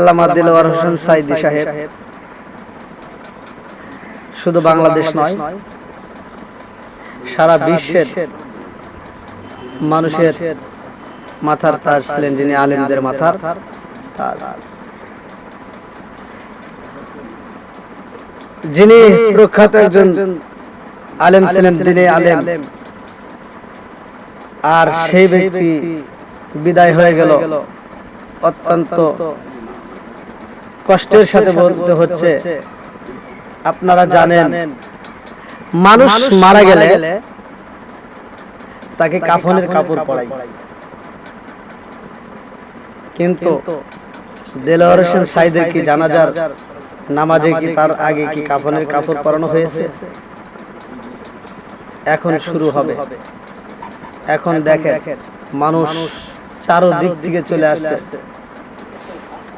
আল্লামা দিলওয়ার হোসেন সাইদি সাহেব। শুধু বাংলাদেশ নয় সারা বিশ্বের মানুষের মাথার তাজ ছিলেন যিনি আলেমদের মাথার তাজ। যিনি প্রখ্যাত একজন আলেম ছিলেন দিনে আলেম। আর সেই ব্যক্তি বিদায় হয়ে গেল। অত্যন্ত কষ্টের সাথে বলতে হচ্ছে আপনারা জানেন মানুষ মারা গেলে তাকে কাফনের কাপড় পরাই। কিন্তু দেলোয়ার হোসেন সাইদের কি জানাজার নামাজে কি তার আগে কি কাফনের কাপড় পরানো হয়েছে? এখন শুরু হবে। এখন দেখেন মানুষ চারো দিক থেকে চলে আসছে।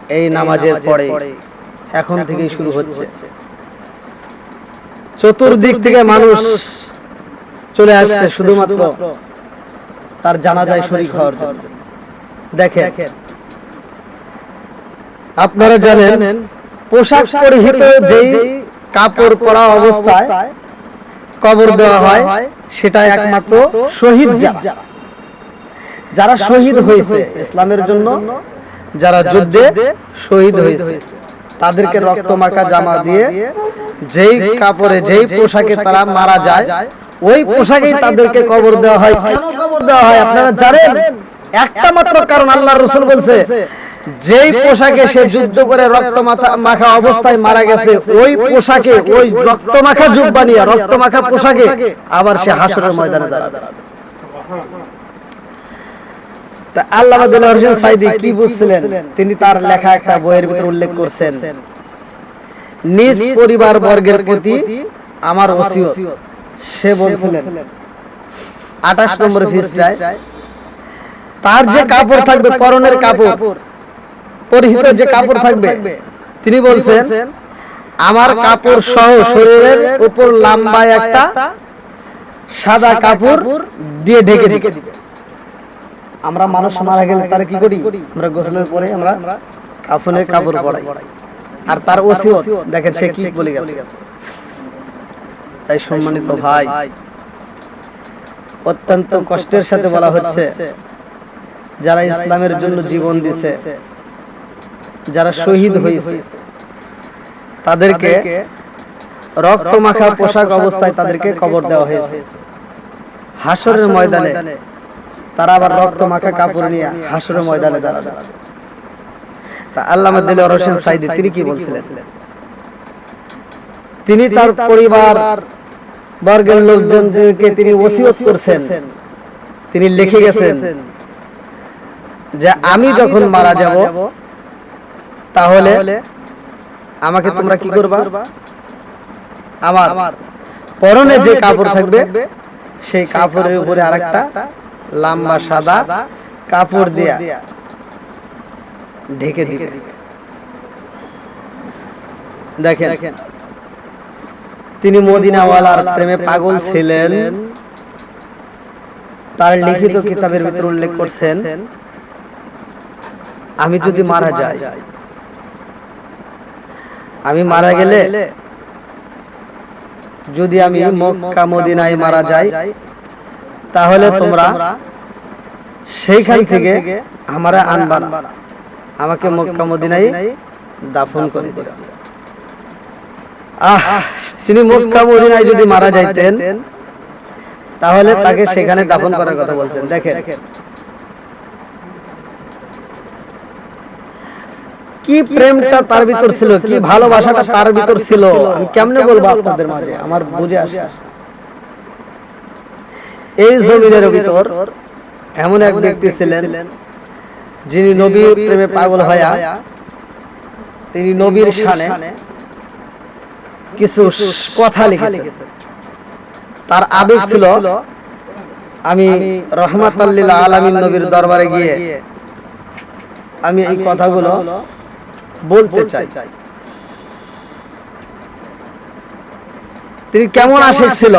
এই নামাজের পরে এখন থেকেই শুরু হচ্ছে। চতুর্দিক থেকে মানুষ চলে আসছে শুধুমাত্র তার জানাজায় শরীক হওয়ার জন্য। দেখেন। আপনারা জানেন পোশাক পরিহিত যেই কাপড় পরা অবস্থায় কবর দেওয়া হয় সেটা একমাত্র শহীদ যারা। যারা। শহীদ হয়েছে ইসলামের জন্য যারা যুদ্ধে শহীদ হয়েছে। তাদেরকে রক্ত মাখা জামা দিয়ে যেই কাপড়ে যেই পোশাকে তারা মারা যায় ওই পোশাকেই তাদেরকে কবর দেওয়া হয়। কেন কবর দেওয়া হয়? আপনারা জানেন? একটা মাত্র কারণ আল্লাহর রাসূল বলছে যেই পোশাকে সে যুদ্ধ করে রক্ত মাখা অবস্থায় মারা গেছে ওই পোশাকে ওই রক্ত মাখা জুব্বা নিয়ে রক্ত মাখা পোশাকে আবার সে হাসরের ময়দানে দাঁড়াবে। তা আল্লামা দিলওয়ার হোসেন সাইদি কি বুঝছিলেন? তিনি তার লেখা একটা বইয়ের ভিতর উল্লেখ করছেন। নিজ পরিবার বর্গের প্রতি আমার ওসিয়ত। সে বলছিলেন। 28 নম্বর পৃষ্ঠায় তার যে কাপড় থাকবে পরনের কাপড় পরিহিত যে কাপড় থাকবে তিনি বলছেন আমার কাপড় সহ শরীরের উপর লম্বা একটা সাদা কাপড় দিয়ে ঢেকে ঢেকে দিবে। আমরা মানুষ মারা গেলে তার কি করি? আমরা গোসলের পরে আমরা কাফনের কাপড় পরাই। আর তার ওসিয়ত দেখেন সে কি বলে গেছে। তাই সম্মানিত ভাই অত্যন্ত কষ্টের সাথে বলা হচ্ছে যারা ইসলামের জন্য জীবন দিছে যারা শহীদ হয়েছে তাদেরকে রক্ত মাখা পোশাক অবস্থায় তাদেরকে কবর দেওয়া হয়েছে। হাসরের ময়দানে তারা আবার রক্ত মাখা কাপড় নিয়ে হাসরের ময়দানে দাঁড়াবে। তা আল্লামা দিলওয়ার হোসেন সাইদি তিনি কি বলছিলেন? তিনি তার পরিবার বর্গের লোকজনকে তিনি ওসিয়ত করছেন। তিনি লিখে গেছেন যে আমি যখন মারা যাব তাহলে আমাকে তোমরা কি করবা? আমার পরনে যে কাপড় থাকবে সেই কাপড়ের উপরে আরেকটা লম্বা সাদা কাপড় দিয়া। ঢেকে দিবে। দেখেন তিনি মদিনাওয়ালার প্রেমে পাগল ছিলেন। তার লিখিত কিতাবের ভিতর উল্লেখ করছেন আমি যদি মারা যাই আমি মারা গেলে যদি আমি মক্কা মদিনায় মারা যাই তাহলে তোমরা সেইখান থেকে আমারা আনবা না আমাকে মক্কা মদিনায় দাফন করে দিবে আহ তিনি মক্কা মদিনায় যদি মারা যাইতেন তাহলে তাকে সেখানে দাফন করার কথা বলছেন। দেখেন। কি প্রেমটা তার ভিতর ছিল? কি ভালোবাসাটা তার ভিতর ছিল? আমি কেমনে বলব আপনাদের মাঝে? আমার বুঝে আসে। এই জমিনের ভিতর এমন এক ব্যক্তি ছিলেন যিনি নবীর প্রেমে পাগল হয়া তিনি নবীর শানে কিছু কথা লিখেছেন। তার আবেগ ছিল আমি রহমাত আলামিন নবীর দরবারে গিয়ে আমি এই কথাগুলো বলতে চাই। তিনি কেমন আশিক ছিল?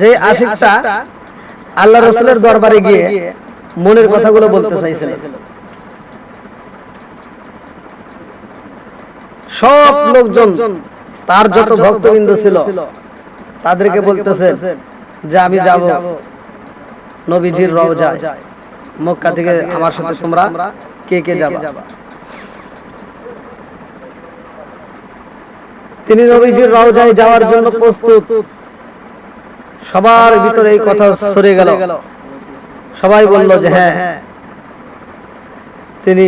যে আশিকটা আল্লাহ রসুলের দরবারে গিয়ে মনের কথাগুলো বলতে চাইছিলেন সব লোকজন তার যত ভক্তবৃন্দ ছিল তাদেরকে বলতেছে যে আমি যাব। নবীজির রওজায়। মক্কা থেকে আমার সাথে তোমরা কে কে যাবা? তিনি নবীজির রওজায় যাওয়ার জন্য প্রস্তুত। সবার ভিতরে এই কথা সরে গেল। সবাই বলল যে হ্যাঁ। তিনি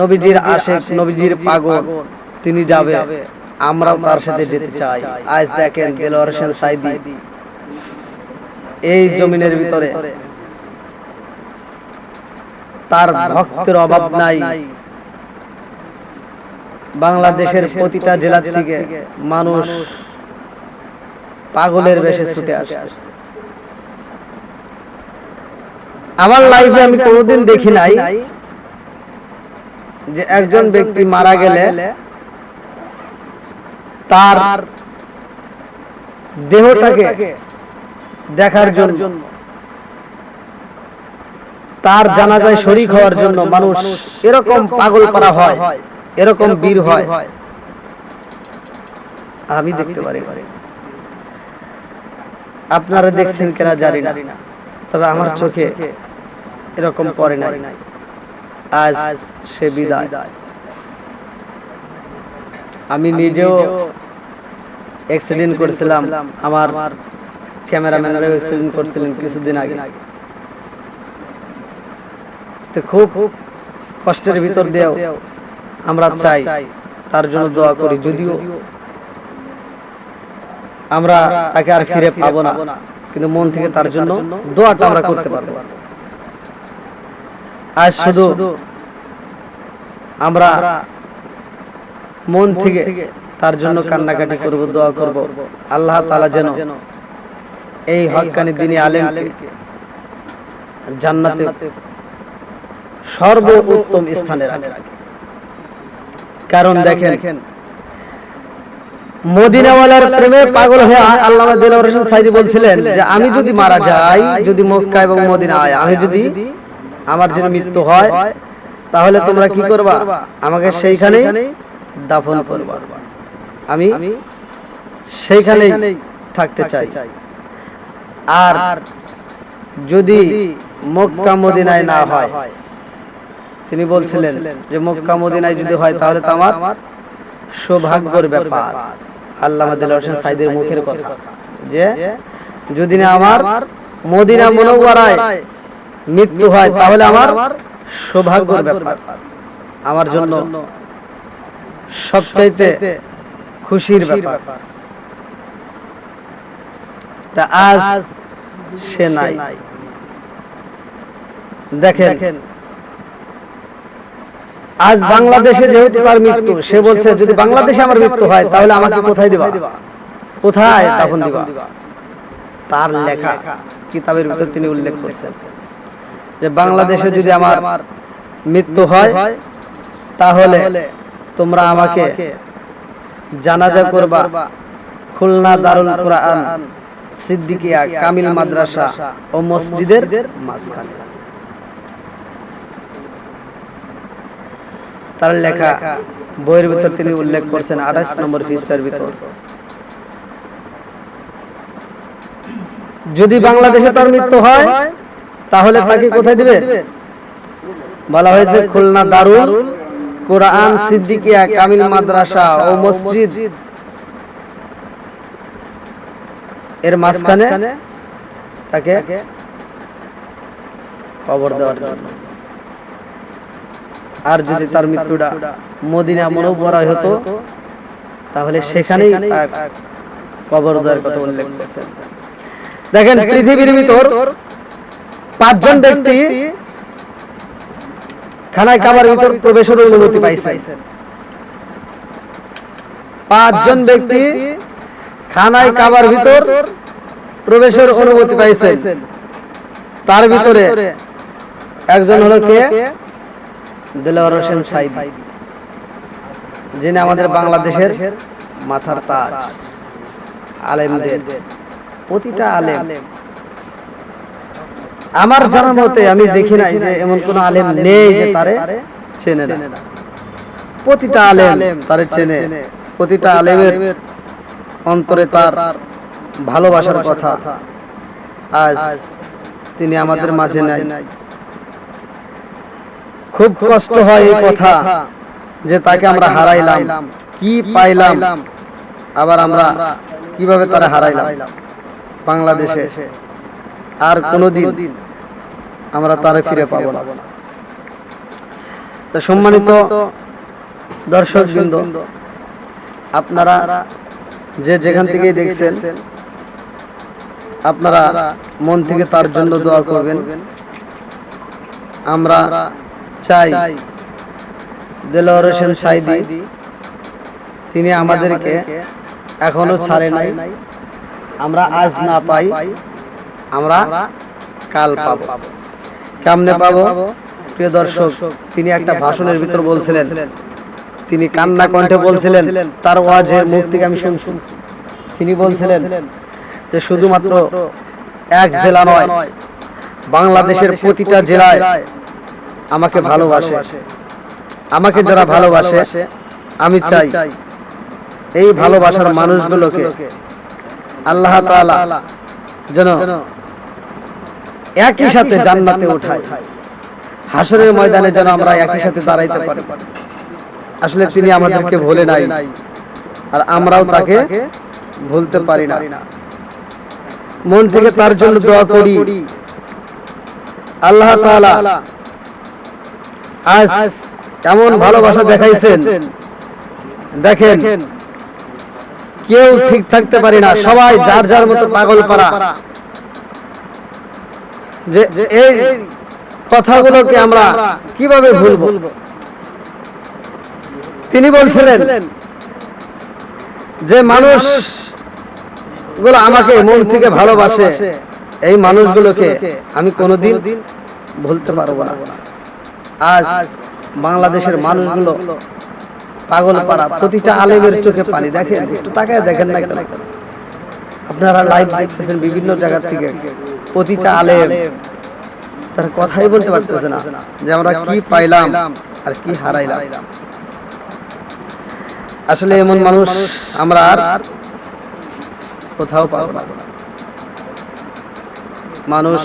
নবীজির আশেক নবীজির পাগল। তিনি যাবে। আমরাও তার সাথে যেতে চাই। আজ দেখেন দেলোয়ার হোসেন সাইদি এই জমিনের ভিতরে তার ভক্তের অভাব নাই। বাংলাদেশের প্রতিটা জেলা থেকে মানুষ পাগলের বেশে ছুটে আসছে। আমার লাইফে আমি কোনোদিন দেখি নাই যে একজন ব্যক্তি মারা গেলে তার দেহটাকে দেখার জন্য তার জানাজায় শরিক হওয়ার জন্য মানুষ এরকম পাগল করা হয় এরকম বীর হয়। আমি দেখতে পারি। আপনারা দেখছেন কিনা জানি না। তবে আমার চোখে এরকম পড়ে নাই। আজ সে বিদায়। আমি নিজেও অ্যাক্সিডেন্ট করেছিলাম। আমার ক্যামেরাম্যানেরও অ্যাক্সিডেন্ট করছিলেন কিছুদিন আগে। তো খুব কষ্টের ভিতর দিয়েও আমরা চাই তার জন্য দোয়া করি। যদিও আমরা তাকে আর ফিরে পাবো না। কিন্তু মন থেকে তার জন্য দোয়াটা আমরা করতে পারব। আজ শুধু আমরা মন থেকে তার জন্য কান্নাকাটি করব দোয়া করব। আল্লাহ তাআলা যেন এই হক্কানি দিনে আলেমকে জান্নাতে সর্বোত্তম স্থানে রাখে। কারণ দেখেন মদিনাওয়ালার প্রেমে পাগল হয়ে আল্লামা দিলওয়ার হোসেন সাইদি বলছিলেন যে আমি যদি মারা যাই যদি মক্কা এবং মদিনায় আমি যদি আমার যদি মৃত্যু হয় তাহলে তোমরা কি করবা? আমাকে সেইখানেই দাফন করবা। আমি সেইখানেই থাকতে চাই। আর যদি মক্কা মদিনায় না হয় তিনি বলছিলেন যে মক্কা মদিনায় যদি হয় তাহলে তো আমার সৌভাগ্যের ব্যাপার। আল্লাহ হোসেন সাইদের মুখের কথা। যে যদি না আমার মদিনা মনোবরায় মৃত্যু হয় তাহলে আমার সৌভাগ্যের ব্যাপার। আমার জন্য সবচাইতে খুশির ব্যাপার। তা আজ সে নাই। দেখেন আজ বাংলাদেশে যেহেতু তার মৃত্যু সে বলছে যদি বাংলাদেশে আমার মৃত্যু হয় তাহলে আমাকে কোথায় দিবা? কোথায় তখন দিবা? তার লেখা কিতাবের ভিতর তিনি উল্লেখ করছেন যে বাংলাদেশে যদি আমার মৃত্যু হয় তাহলে তোমরা আমাকে জানাজা করবা। খুলনা দারুল কোরআন সিদ্দিকিয়া কামিল মাদ্রাসা ও মসজিদের মাঝখানে। তার লেখা বইয়ের ভিতর তিনি উল্লেখ করছেন আঠাশ নম্বর পৃষ্ঠার ভিতর। যদি বাংলাদেশে তার মৃত্যু হয়, তাহলে তাকে কোথায় দিবে? বলা হয়েছে খুলনা দারুল কোরআন সিদ্দিকিয়া কামিল মাদ্রাসা ও মসজিদ। এর মাঝখানে তাকে কবর দেওয়ার জন্য। আর যদি তার মৃত্যুটা মদিনা মনোবরায় হতো তাহলে সেখানেই তার কবর দেওয়ার কথা উল্লেখ করেছেন। দেখেন পৃথিবীর ভিতর পাঁচজন ব্যক্তি খানায় কাবার ভিতর প্রবেশের অনুমতি পাইছেন। পাঁচজন ব্যক্তি খানায় কাবার ভিতর প্রবেশের অনুমতি পাইছেন। তার ভিতরে একজন হলো কে? দেলোয়ার হোসেন সাইদি, যিনি আমাদের বাংলাদেশের মাথার তাজ, আলেমদের প্রতিটা আলেম। আমার জানার মতে আমি দেখি নাই যে এমন কোন আলেম নেই যে তারে চেনে না। প্রতিটা আলেম তারে চেনে, প্রতিটা আলেমের অন্তরে তার ভালোবাসার কথা। আজ তিনি আমাদের মাঝে নাই। খুব কষ্ট হয় এই কথা যে তাকে আমরা হারাইলাম। কি পাইলাম? আবার আমরা কীভাবে তারা হারাইলাম? বাংলাদেশে। আর কোনোদিন আমরা তারে ফিরে পাবো না। তো সম্মানিত দর্শক বৃন্দ আপনারা যে যেখান থেকেই দেখছেন আপনারা মন থেকে তার জন্য দোয়া করবেন। আমরা চাই। দেলোয়ার হোসেন সাইদি। তিনি আমাদেরকে এখনও ছাড়ে নাই। আমরা আজ না পাই আমরা কাল পাবো। কেমনে পাবো? প্রিয় দর্শক তিনি একটা ভাষণের ভিতর বলছিলেন। তিনি কান্না কণ্ঠে বলছিলেন তার ওয়াজের মুখ থেকে আমি শুনছি। তিনি বলছিলেন যে শুধুমাত্র এক জেলা নয় বাংলাদেশের প্রতিটা জেলায় আমাকে ভালোবাসে। আমাকে যারা ভালোবাসে আমি চাই এই ভালোবাসার মানুষগুলোকে আল্লাহ তাআলা যেন একই সাথে জান্নাতে উঠায়। হাসরের ময়দানে যেন আমরা একই সাথে দাঁড়াইতে পারি। আসলে তিনি আমাদেরকে ভুলে নাই। আর আমরাও তাকে ভুলতে পারি না। মন থেকে তার জন্য দোয়া করি। আল্লাহ তাআলা আজ এমন ভালোবাসা দেখাইছেন? দেখেন কেউ ঠিক থাকতে পারি না। সবাই যার যার মতো পাগল পারা যে এই কথাগুলোকে আমরা কীভাবে ভুলবো? তিনি বলছিলেন যে মানুষগুলো আমাকে মন থেকে ভালোবাসে। এই মানুষগুলোকে আমি কোনোদিন ভুলতে পারব না। আজ বাংলাদেশের মানুষগুলো পাগল পারা প্রতিটা আলেমের চোখে পানি দেখেন একটু তাকায় দেখেন না কেন? আপনারা লাইভ দেখতেছেন বিভিন্ন জায়গা থেকে। প্রতিটা আলেম তার কথাই বলতে পারতেছে না যে আমরা কি পাইলাম আর কি হারাইলাম। আসলে এমন মানুষ আমরা আর কোথাও পাবো না। মানুষ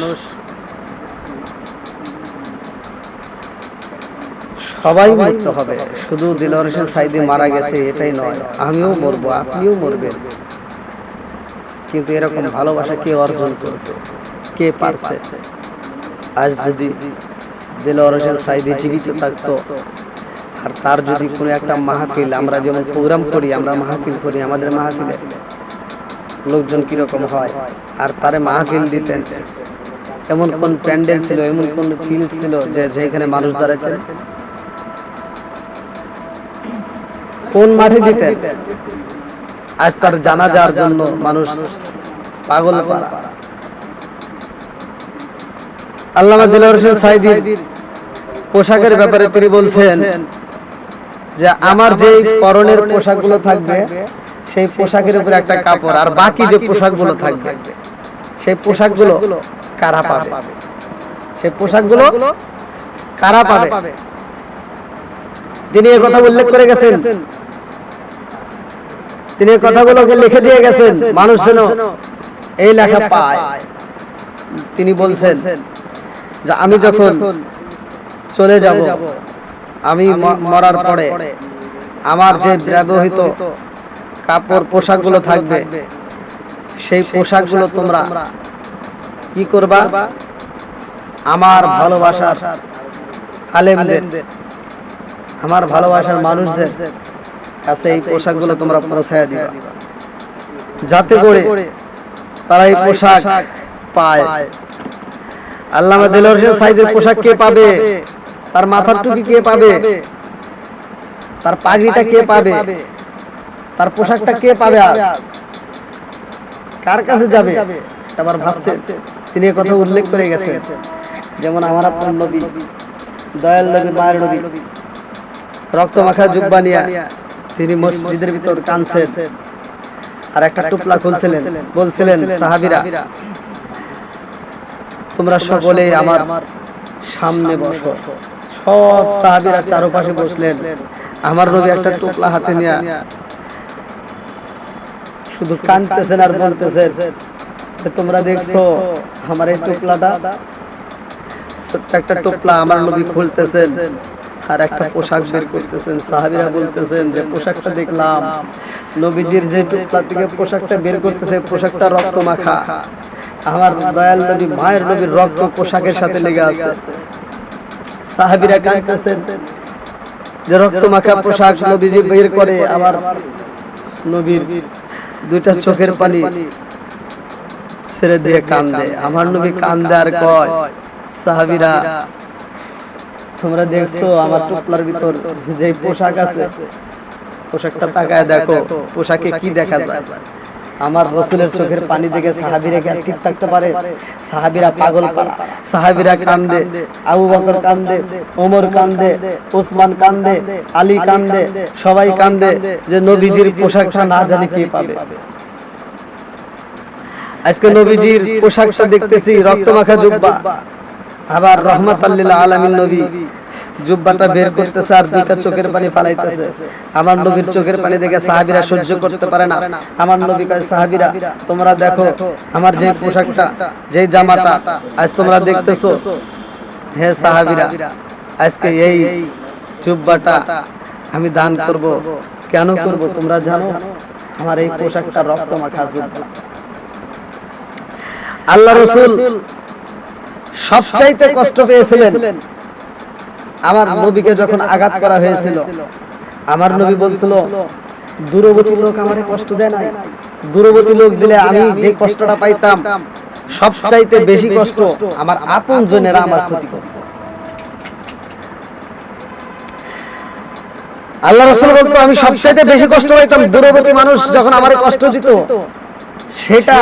সবাই মরতে হবে। শুধু দিলওয়ার হোসেন সাইদি মারা গেছে, এটাই নয়। আমিও মরবো, আপনিও মরবেন। কিন্তু এরকম ভালোবাসা কে অর্জন করেছে? কে পারছে? আজ যদি দিলওয়ার হোসেন সাইদি জীবিত থাকতো, আর তার যদি কোনো একটা মাহফিল আমরা যেমন প্রোগ্রাম করি, আমরা মাহফিল করি আমাদের মাহফিলে, লোকজন কীরকম হয়? আর তারে মাহফিল দিতেন। এমন কোন প্যান্ডেল ছিল, এমন কোন ফিল্ড ছিল যে যেখানে মানুষ দাঁড়াইতেন? কোন মাঠে দিতেন আজ তার জানাজার জন্য মানুষ পাগল পারা আল্লামা দিলওয়ার হোসেন সাইদির পোশাকের ব্যাপারে তিনি বলছেন যে আমার যে করণের পোশাকগুলো থাকবে সেই পোশাকের উপরে একটা কাপড় আর বাকি যে পোশাকগুলো থাকবে সেই পোশাকগুলো কারা পাবে? সেই পোশাকগুলো কারা পাবে? তিনি এই কথা উল্লেখ করে গেছেন। তিনি কথাগুলোকে লিখে দিয়ে গেছেন মানুষ যেন এই লেখা পায়। তিনি বলছেন যে আমি যখন চলে যাব আমি মরার পরে আমার যে ব্যবহৃত কাপড় পোশাকগুলো থাকবে সেই পোশাকগুলো তোমরা কি করবা? আমার ভালোবাসার আলেমদের আমার ভালোবাসার মানুষদের কাছে এই পোশাকগুলো তোমরা পৌঁছায় দিবা। যাতে করে তারা এই পোশাক পায়। আল্লামা দিলওয়ার হোসেন সাইদের পোশাক কে পাবে? তার মাথার টুপি কে পাবে? তার পাগড়িটা কে পাবে? তার পোশাকটা কে পাবে আজ? কার কাছে যাবে? আবার ভাবছেন? তিনি কথা উল্লেখ করে গেছেন। যেমন আমার আপনার নবী দয়াল নবী। মায়ের নবী। রক্ত মাখা জুব্বা নিয়া। তিনি মসজিদের ভিতর কানছেন আর একটা টুপলা খুলছিলেন। বলছিলেন সাহাবিরা তোমরা সকলে আমার সামনে বসো। সব সাহাবিরা চারপাশে বসলেন। আমার নবী একটা টোপলা হাতে নিয়ে শুধু কানতেছেন আর বলতেছেন যে তোমরা দেখছ আমার এই টোপলাটা? ছোট্ট একটা টোপলা আমার নবী খুলতেছেন। আর একটা পোশাক বের করতেছেন, সাহাবীরা বলতেছেন যে, পোশাকটা দেখলাম। নবীজির যে টোপলা থেকে পোশাকটা বের করতেছে, পোশাকটা রক্ত মাখা। আমার দয়াল নবী, মায়ের নবীর রক্ত পোশাকের সাথে লেগে আছে। সাহাবীরা কাঁদতেছেন যে, রক্ত মাখা পোশাক নবীজি বের করে। আবার নবীর দুইটা চোখের পানি ছেড়ে দিয়ে কান্দে। আমার নবী কান্দে আর কয়, সাহাবীরা তোমরা দেখছ আমার টুকলার ভিতর যে পোশাক আছে। পোশাকটা তাকায় দেখো, পোশাকে কি দেখা যায়। আমার রসুলের চোখের পানি দেখে সাহাবিরা কি ঠিক থাকতে পারে? সাহাবিরা পাগল পারা সাহাবিরা কান্দে, আবু বকর কান্দে, ওমর কান্দে, ওসমান কান্দে, আলী কান্দে, সবাই কান্দে যে নবীজির পোশাকটা না জানি কে পাবে। আজকে নবীজির পোশাকটা দেখতেছি রক্তমাখা জুব্বা। আবার রহমত আল্লিল্লাহ আলামিন নবী জুব্বাটা বের করতেছে আর দুইটা চোখের পানি ফালাইতেছে। আমার নবীর চোখের পানি দেখে সাহাবীরা সহ্য করতে পারে না। আমার নবী কয় সাহাবীরা তোমরা দেখো আমার যে পোশাকটা যে জামাটা আজ তোমরা দেখতেছো হে সাহাবীরা আজকে এই জুব্বাটা আমি দান করব। কেন করব তোমরা জানো? আমার এই পোশাকটা রক্ত মাখা আল্লাহ রসুল সবচাইতে কষ্ট পেয়েছিলেন আমার নবীকে যখন আঘাত করা হয়েছিল। আমার নবী বলছিল দূরবর্তী লোক আমারে কষ্ট দেয় নাই। দূরবর্তী লোক দিলে আমি যে কষ্টটা পাইতাম সবচাইতে বেশি কষ্ট আমার আপন জনেরা আমার ক্ষতি করত। আল্লাহ রসুল বলতো আমি সবচাইতে বেশি কষ্ট পাইতাম দূরবর্তী মানুষ যখন আমার কষ্ট দিত সেটা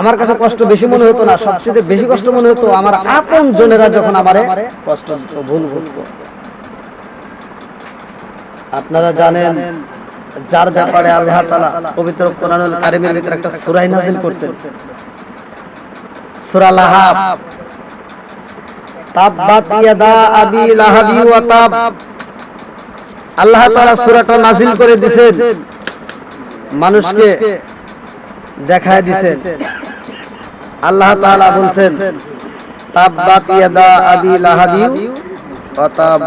আমার কাছে কষ্ট বেশি মনে হতো না, সবচেয়ে বেশি কষ্ট মনে হতো আমার আপন জনেরা যখন আমারে কষ্ট ভুল বুঝতো। আপনারা জানেন, যার ব্যাপারে আল্লাহ পবিত্র কোরআনুল ভিতরে একটা করেছেন। লাহাব। তাব্বাত ইয়াদা আবি লাহাবি ওয়া তাব। আল্লাহ তাআলা সূরাটা নাযিল করে দিয়েছেন মানুষকে দেখায় দিয়েছেন আল্লাহ তাআলা বলছেন তাব্বাত ইয়াদা আবি লাহাবি ওয়া তাব।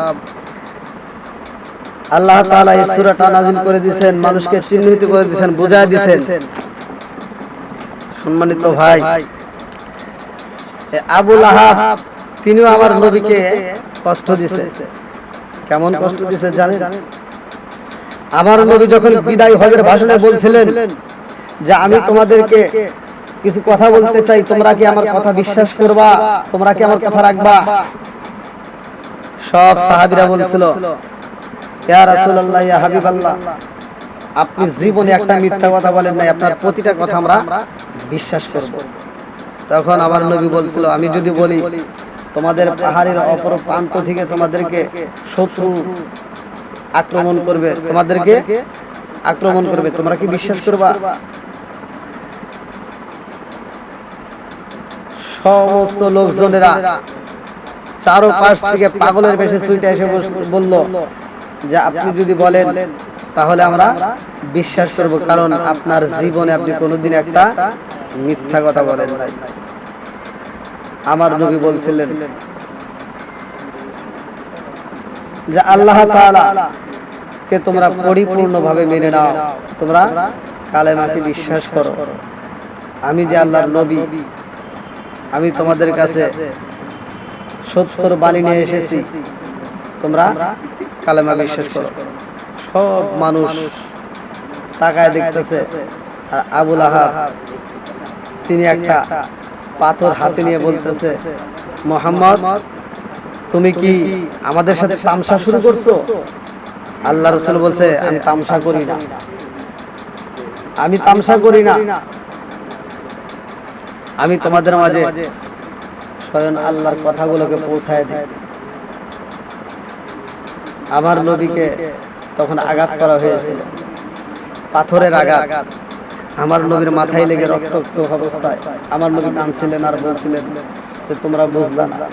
আল্লাহ তাআলা এই সূরাটা নাযিল করে দিয়েছেন, মানুষকে চিহ্নিত করে দিয়েছেন, বুঝায় দিয়েছেন। সম্মানিত ভাই আবু লাহাব, তিনিও আমার নবীকে কষ্ট দিয়েছে। কেমন কষ্ট দিয়েছে জানেন? আমার নবী যখন বিদায় হজের ভাষণে বলছিলেন যে, আমি তোমাদেরকে কিছু কথা বলতে চাই, তোমরা কি আমার কথা বিশ্বাস করবা? তোমরা কি আমার কথা রাখবা? সব সাহাবীরা বলছিল, ইয়া রাসূলুল্লাহ, ইয়া হাবিবাল্লাহ, আপনি জীবনে একটা মিথ্যা কথা বলেন নাই, আপনার প্রতিটা কথা আমরা বিশ্বাস করব। তখন আমার নবী বলছিল, আমি যদি বলি, তোমাদের পাহাড়ের অপর প্রান্ত থেকে তোমাদেরকে শত্রু আক্রমণ করবে, তোমাদেরকে আক্রমণ করবে, তোমরা কি বিশ্বাস করবা? সমস্ত লোকজনেরা চারো পাশ থেকে পাগলের বেশে সুইটা এসে বলল যে, আপনি যদি বলেন, তাহলে আমরা বিশ্বাস করব, কারণ আপনার জীবনে আপনি কোনোদিন একটা মিথ্যা কথা বলেন নাই। আমার নবী বলছিলেন যে, আল্লাহ কে তোমরা পরিপূর্ণভাবে মেনে নাও, তোমরা কালেমাকে বিশ্বাস করো। আমি যে আল্লাহর নবী আমি তোমাদের কাছে সত্তর বাণী নিয়ে এসেছি। তোমরা কালেমা বিশ্বাস করো। সব মানুষ তাকায় দেখতেছে। আর আবুল আহাব তিনি একটা পাথর হাতে নিয়ে বলতেছে মোহাম্মদ তুমি কি আমাদের সাথে তামসা শুরু করছ? আল্লাহ রসুল বলছে আমি তামসা করি না। আমি তামসা করি না। আমি তোমাদের মাঝে স্বয়ং আল্লাহর কথাগুলোকে পৌঁছায় দিই। আমার নবীকে তখন আঘাত করা হয়েছিল। পাথরের আঘাত। আমার নবীর মাথায় লেগে রক্তাক্ত অবস্থায় আমার নবী কাঁদছিলেন আর বলছিলেন যে তোমরা বুঝলা না।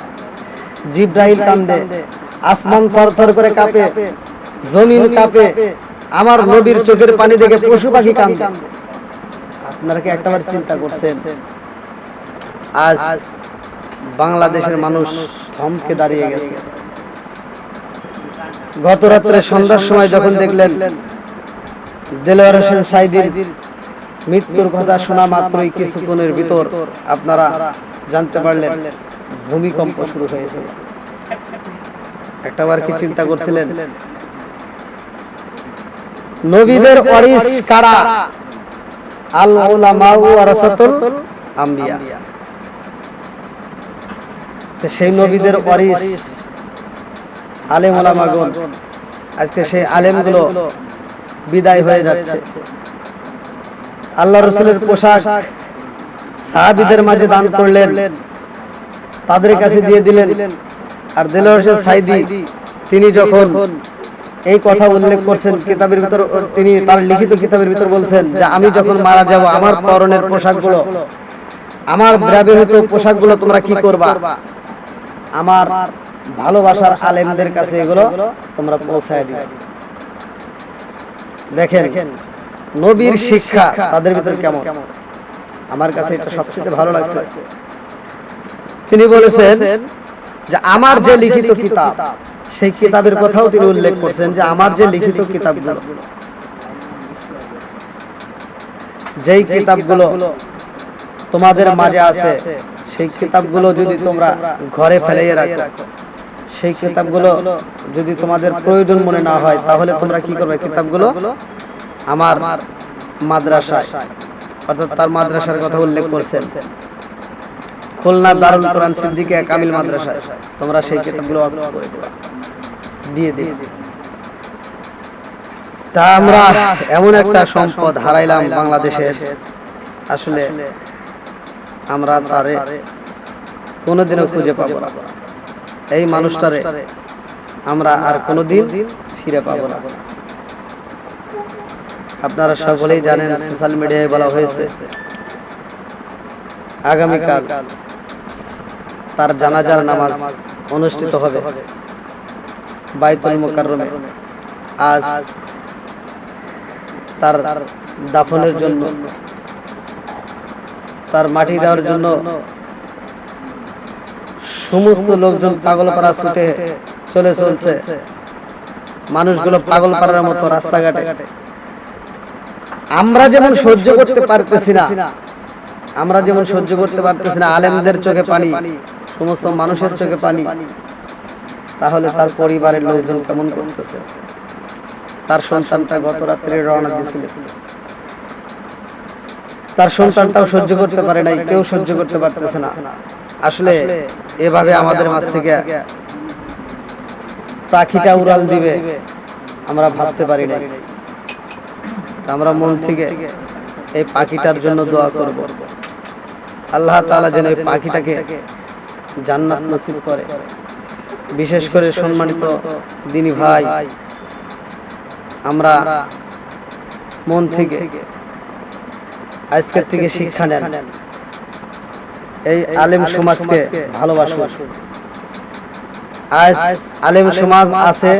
জিব্রাইল কান্দে আসমান থরথর করে কাঁপে জমিন কাঁপে আমার নবীর চোখের পানি দেখে পশু পাখি কান্দে আপনারা কি একটাবার চিন্তা করছেন? আজ বাংলাদেশের মানুষ থমকে দাঁড়িয়ে গেছে। গত রাত্রে সন্ধ্যার সময় যখন দেখলেন দেলোয়ার হোসেন সাইদির মৃত্যুর কথা শোনা মাত্রই কিছুক্ষণের ভিতর আপনারা জানতে পারলেন ভূমিকম্প শুরু হয়েছে। একটাবার কি চিন্তা করছিলেন? নবীদের অরিস কারা? আল উলামাউ ওয়ারাসাতুল আম্বিয়া। সেই নবীদের অরিস আলেম ওলামাগণ, আজকে সেই আলেমগুলো বিদায় হয়ে যাচ্ছে। আল্লাহ রসুলের পোশাক সাহাবিদের মাঝে দান করলেন, তাদের কাছে দিয়ে দিলেন। আর হোসেন সাইদি, তিনি যখন এই কথা উল্লেখ করছেন কিতাবের ভিতর, তিনি তার লিখিত কিতাবের ভিতর বলছেন যে, আমি যখন মারা যাব, আমার পরনের পোশাকগুলো, আমার ব্যবহৃত পোশাকগুলো তোমরা কি করবা? আমার ভালোবাসার আলেমদের কাছে এগুলো তোমরা পৌঁছায় দিবে। দেখেন, নবীর শিক্ষা তাদের ভিতর কেমন? আমার কাছে এটা সবচেয়ে ভালো লাগছে। তিনি বলেছেন যে, আমার যে লিখিত কিতাব, সেই কিতাবের কথাও তিনি উল্লেখ করছেন যে, আমার যে লিখিত কিতাবগুলো, যেই কিতাবগুলো তোমাদের মাঝে আছে সেই কিতাবগুলো যদি তোমরা ঘরে ফেলিয়ে রাখো, সেই কিতাবগুলো যদি তোমাদের প্রয়োজন মনে না হয়, তাহলে তোমরা কি করবে? কিতাবগুলো আমার মাদ্রাসায়। অর্থাৎ তার মাদ্রাসার কথা উল্লেখ করছেন। খুলনা দারুল কোরআন সিদ্দিকে কামিল মাদ্রাসায় তোমরা সেই কিতাবগুলো করে দিয়ে দিয়ে তা আমরা এমন একটা সম্পদ হারাইলাম বাংলাদেশের। আসলে আমরা তারে কোনোদিনও খুঁজে পাবো না। এই মানুষটারে আমরা আর কোনোদিন ফিরে পাবো না। আপনারা সকলেই জানেন সোশ্যাল মিডিয়ায় বলা হয়েছে, আগামীকাল তার জানাজার নামাজ অনুষ্ঠিত হবে বাইতুল মোকাররমে। আজ তার দাফনের জন্য তার মাটি দেওয়ার জন্য সমস্ত লোকজন পাগলপাড়া ছুটে চলে চলছে। মানুষগুলো পাগল পাড়ার মতো রাস্তাঘাটে। আমরা যেমন সহ্য করতে পারতেছি না আমরা যেমন সহ্য করতে পারতেছি না আলেমদের চোখে পানি সমস্ত মানুষের চোখে পানি। তাহলে তার পরিবারের লোকজন কেমন করতেছে? তার সন্তানটা গত রাত্রে রওনা দিয়েছিল। তার সন্তানটাও সহ্য করতে পারে নাই কেউ সহ্য করতে পারতেছে না। আসলে এভাবে আমাদের মাছ থেকে পাখিটা উড়াল দিবে। আমরা ভাবতে পারি নাই। আমরা মন থেকে এই পাখিটার জন্য দোয়া করব। আল্লাহ তাআলা যেন এই পাখিটাকে জান্নাত নসিব করে। বিশেষ করে সম্মানিত দিনী ভাই। আমরা মন থেকে আজকের থেকে শিক্ষা নেন। এই আলেম সমাজকে ভালোবাসুন। আজ আলেম সমাজ আছে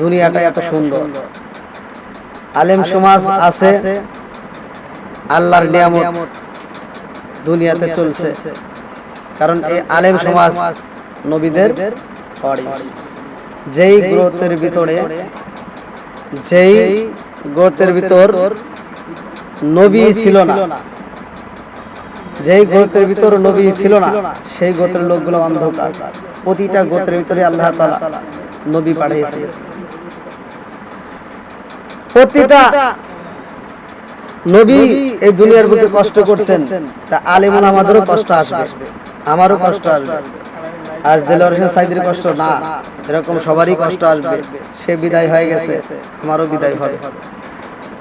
দুনিয়াটা এত সুন্দর। আলেম সমাজ আছে আল্লাহর নিয়ামত দুনিয়াতে চলছে। কারণ এই আলেম সমাজ নবীদের যেই গ্রোথের ভিতরে যেই গ্রোথের ভিতর নবী ছিল না। যেই গোত্রের ভিতর নবী ছিল না সেই গোত্রের লোকগুলো অন্ধকার। প্রতিটা গোত্রের ভিতরে আল্লাহ তাআলা নবী পাঠিয়েছে। প্রতিটা নবী এই দুনিয়ার বুকে কষ্ট করছেন তা আলিমুল আমাদেরও কষ্ট আসবে। আমারও কষ্ট আসবে। আজ দেলোয়ার হোসেন সাইদের কষ্ট না এরকম সবারই কষ্ট আসবে। সে বিদায় হয়ে গেছে আমারও বিদায় হবে।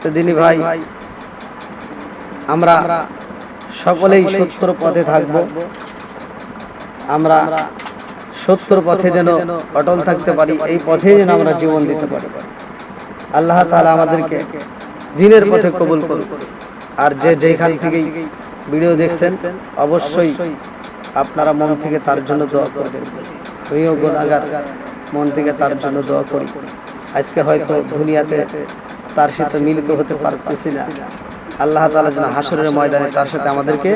তো দিনী ভাই আমরা সকলেই সত্যর পথে থাকব। আমরা সত্যর পথে যেন অটল থাকতে পারি এই পথে যেন আমরা জীবন দিতে পারি। আল্লাহ তাআলা আমাদেরকে দিনের পথে কবুল করুন আর যে যেখান থেকেই ভিডিও দেখছেন অবশ্যই আপনারা মন থেকে তার জন্য দোয়া করবেন। আমিও মন থেকে তার জন্য দোয়া করি। আজকে হয়তো দুনিয়াতে তার সাথে মিলিত হতে পারতেছি না। আল্লাহ তালা যেন হাসরের ময়দানে তার সাথে আমাদেরকে